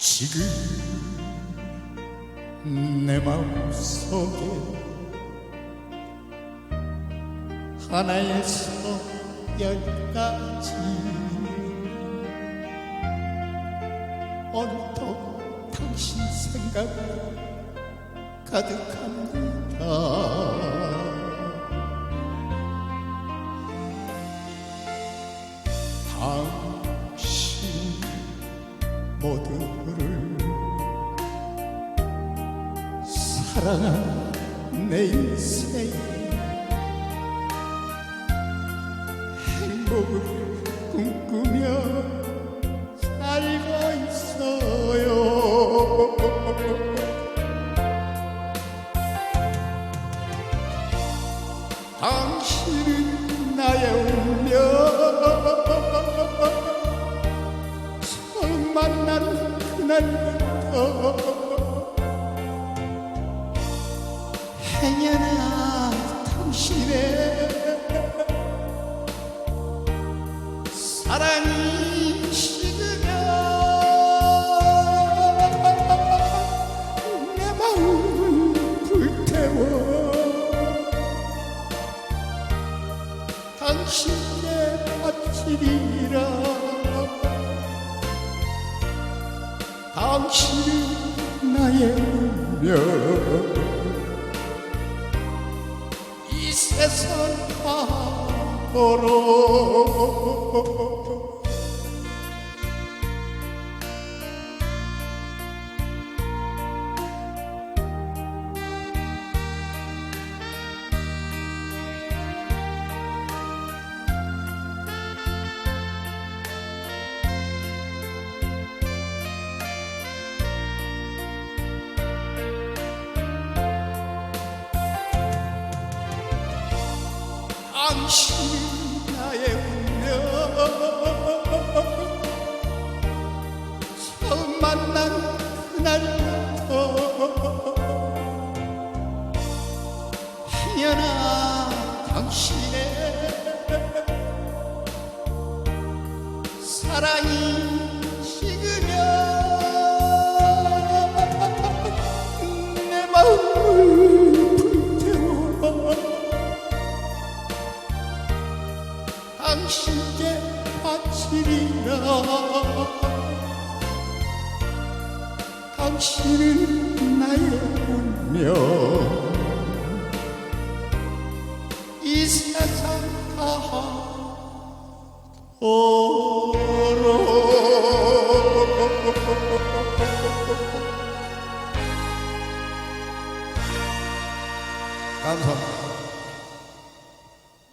지금 내 마음속에 하나에서 열까지 온통 당신 생각 가득합니다. 당신 모두 사랑한 내 인생 행복을 꿈꾸며 살고 있어요. 당신은 나의 운명. 처음 만난 그날부터 행여나 당신의 사랑이 식으면 내 마음을 불태워 당신께 바치리라. 당신은 나의 운명 이 세상 바보로 당신 나의 운명. 처음 만난 그날부터 하연아 당신의 사랑이 당신께 바치리라 당신은 나의 운명. 이 세상 다도록 감사합니다